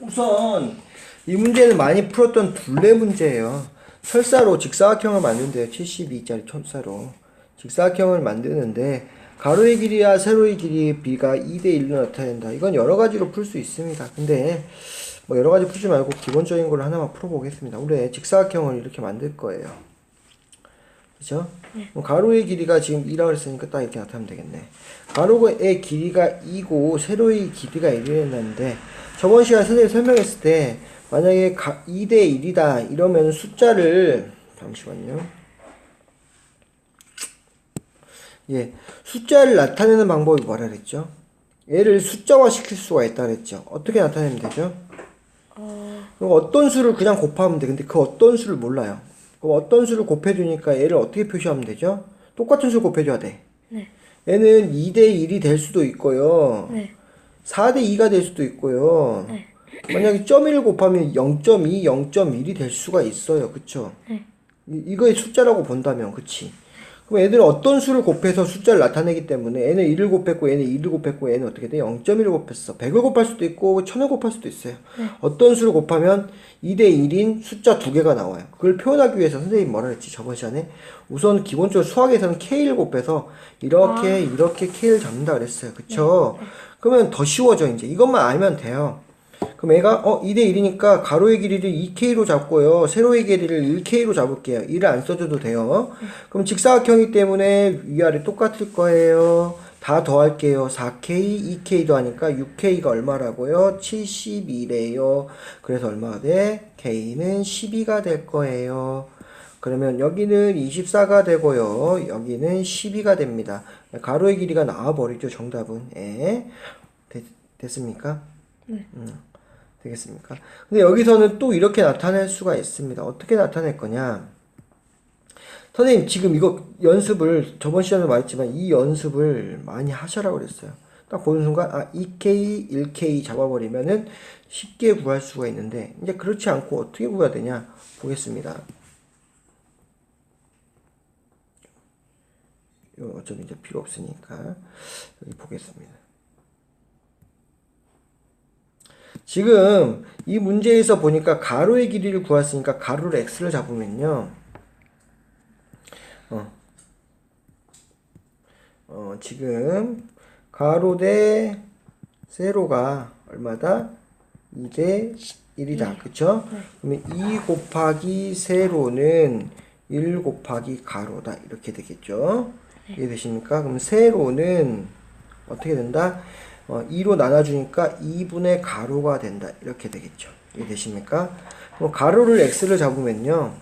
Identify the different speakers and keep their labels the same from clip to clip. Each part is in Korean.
Speaker 1: 우선 이 문제는 많이 풀었던 둘레 문제예요. 철사로 직사각형을 만드는데요. 72짜리 철사로 직사각형을 만드는데 가로의 길이와 세로의 길이의 비가 2대 1로 나타낸다. 이건 여러 가지로 풀 수 있습니다. 근데 뭐 여러 가지 풀지 말고 기본적인 걸 하나만 풀어보겠습니다. 우리 직사각형을 이렇게 만들 거예요. 그죠? 그럼 가로의 길이가 지금 2라고 했으니까 딱 이렇게 나타내면 되겠네. 가로의 길이가 2고 세로의 길이가 1이었는데 저번 시간에 선생님이 설명했을 때 만약에 2대 1이다 이러면 숫자를 잠시만요. 예, 숫자를 나타내는 방법이 뭐라 그랬죠? 얘를 숫자화 시킬 수가 있다 그랬죠. 어떻게 나타내면 되죠? 그럼 어떤 수를 그냥 곱하면 돼. 근데 그 어떤 수를 몰라요. 그럼 어떤 수를 곱해주니까 얘를 어떻게 표시하면 되죠? 똑같은 수를 곱해줘야 돼.
Speaker 2: 네.
Speaker 1: 얘는 2대 1이 될 수도 있고요.
Speaker 2: 네.
Speaker 1: 4대 2가 될 수도 있고요.
Speaker 2: 네.
Speaker 1: 만약에 점 1을 곱하면 0.2, 0.1이 될 수가 있어요. 그쵸?
Speaker 2: 네.
Speaker 1: 이, 이거의 숫자라고 본다면, 그치? 그럼 얘들은 어떤 수를 곱해서 숫자를 나타내기 때문에 얘는 1을 곱했고 얘는 2를 곱했고 얘는 어떻게 돼? 0.1을 곱했어. 100을 곱할 수도 있고 1000을 곱할 수도 있어요. 어떤 수를 곱하면 2대 1인 숫자 두 개가 나와요. 그걸 표현하기 위해서 선생님이 뭐라 그랬지 저번 시간에? 우선 기본적으로 수학에서는 K를 곱해서 이렇게 이렇게 K를 잡는다 그랬어요. 그쵸? 그러면 더 쉬워져 이제. 이것만 알면 돼요. 그럼 얘가 어 2대 1이니까 가로의 길이를 2k로 잡고요. 세로의 길이를 1k로 잡을게요. 1을 안 써줘도 돼요. 그럼 직사각형이기 때문에 위아래 똑같을 거예요. 다 더할게요. 4k, 2k 더하니까 6k가 얼마라고요? 72래요. 그래서 얼마가 돼? k는 12가 될 거예요. 그러면 여기는 24가 되고요. 여기는 12가 됩니다. 가로의 길이가 나와버리죠. 정답은. 예. 됐, 됐습니까?
Speaker 2: 네.
Speaker 1: 되겠습니까? 근데 여기서는 또 이렇게 나타낼 수가 있습니다. 어떻게 나타낼 거냐? 선생님 지금 이거 연습을 저번 시간에 말했지만 이 연습을 많이 하셔라고 그랬어요. 딱 보는 순간 아 2K, 1K 잡아버리면은 쉽게 구할 수가 있는데 이제 그렇지 않고 어떻게 구해야 되냐 보겠습니다. 이거 어차피 이제 필요 없으니까 여기 보겠습니다. 지금 이 문제에서 보니까 가로의 길이를 구했으니까 가로를 x를 잡으면요. 어, 어 지금 가로 대 세로가 얼마다? 2 대 1이다. 그쵸? 그러면 2 곱하기 세로는 1 곱하기 가로다. 이렇게 되겠죠? 이해되십니까? 그럼 세로는 어떻게 된다? 어, 2로 나눠주니까 2분의 가로가 된다. 이렇게 되겠죠. 이해되십니까? 그럼 가로를 x를 잡으면요.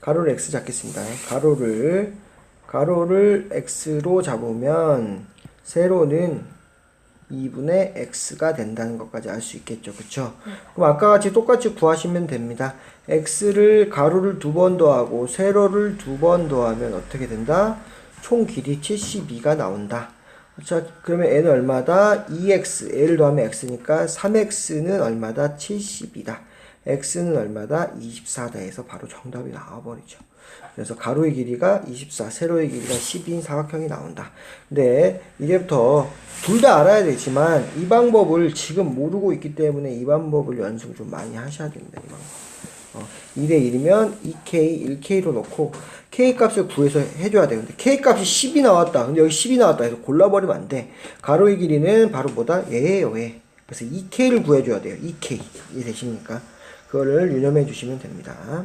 Speaker 1: 가로를 x 잡겠습니다. 가로를 가로를 x로 잡으면 세로는 2분의 x가 된다는 것까지 알 수 있겠죠. 그쵸? 그럼 아까 같이 똑같이 구하시면 됩니다. x를 가로를 두 번 더하고 세로를 두 번 더하면 어떻게 된다? 총 길이 72가 나온다. 자, 그러면 n은 얼마다? 2x, n을 더하면 x니까 3x는 얼마다? 70이다. x는 얼마다? 24다 해서 바로 정답이 나와버리죠. 그래서 가로의 길이가 24, 세로의 길이가 12인 사각형이 나온다. 근데 이제부터 둘 다 알아야 되지만 이 방법을 지금 모르고 있기 때문에 이 방법을 연습 좀 많이 하셔야 됩니다. 이 방법. 어, 2대 1이면 2k, 1k로 놓고 k 값을 구해서 해줘야 돼. 근데 k 값이 10이 나왔다. 근데 여기 10이 나왔다 해서 골라버리면 안 돼. 가로의 길이는 바로 뭐다? 얘예요, 얘. 그래서 2k를 구해줘야 돼요. 2k. 이해되십니까? 그거를 유념해 주시면 됩니다.